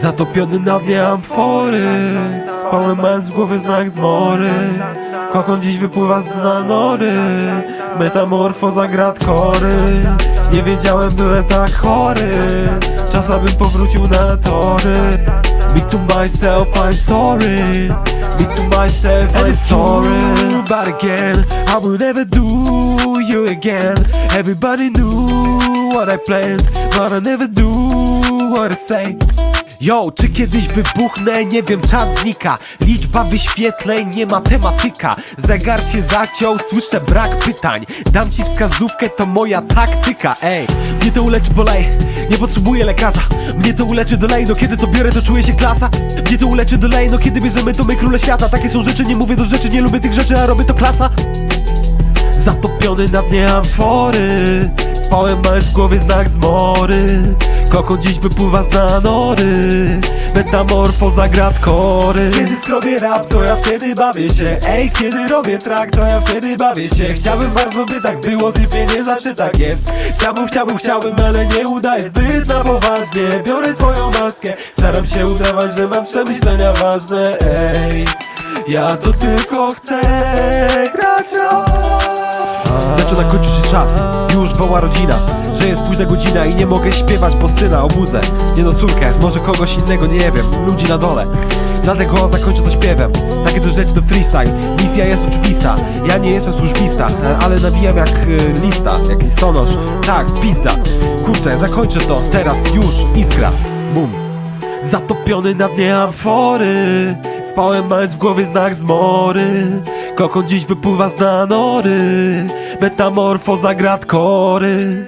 Zatopiony na dnie amfory Spałem mając w głowie znak zmory. Kokon dziś wypływa z dna nory Metamorfoza grat kory. Nie wiedziałem, byłem tak chory Czas abym powrócił na tory. Me to myself, I'm sorry. Me to myself, I'm sorry. But again, I will never do you again. Everybody knew what I planned But I never do what I say Yo, czy kiedyś wybuchnę? Nie wiem, czas znika. Liczba wyświetleń, nie matematyka Zegar się zaciął, słyszę brak pytań. Dam ci wskazówkę, to moja taktyka. Ej, mnie to uleczy, bolej. Nie potrzebuję lekarza. Mnie to uleczy dolej, no kiedy to biorę, to czuję się klasa. Mnie to uleczy dolej, no kiedy bierzemy, to my króle świata. Takie są rzeczy, nie mówię do rzeczy, nie lubię tych rzeczy, a robię to klasa. Zatopiony na dnie amfory Spałem mając w głowie znak zmory. Kokon dziś wypływa z dna nory Metamorfoza grat kory. Kiedy skrobię rap, to ja wtedy bawię się. Ej, kiedy robię track, to ja wtedy bawię się. Chciałbym bardzo, by tak było, typie nie zawsze tak jest. Chciałbym, chciałbym, chciałbym, ale nie udaje zbyt na poważnie. Biorę swoją maskę, staram się udawać, że mam przemyślenia ważne. Ej, ja to tylko chcę grać rap. Zaczyna kończyć się czas, woła rodzina Że jest późna godzina i nie mogę śpiewać, bo syna obudzę. Nie no córkę, może kogoś innego, nie wiem Ludzi na dole. Dlatego zakończę to śpiewem. Takie to rzeczy to freestyle. Misja jest oczywista. Ja nie jestem służbista Ale nawijam jak e, lista Jak listonosz. Tak, pizda. Kurczę, zakończę to teraz, już, iskra. Bum. Zatopiony na dnie amfory. Spałem mając w głowie znak zmory Kokon dziś wypływa z dna nory Metamorfoza grat kory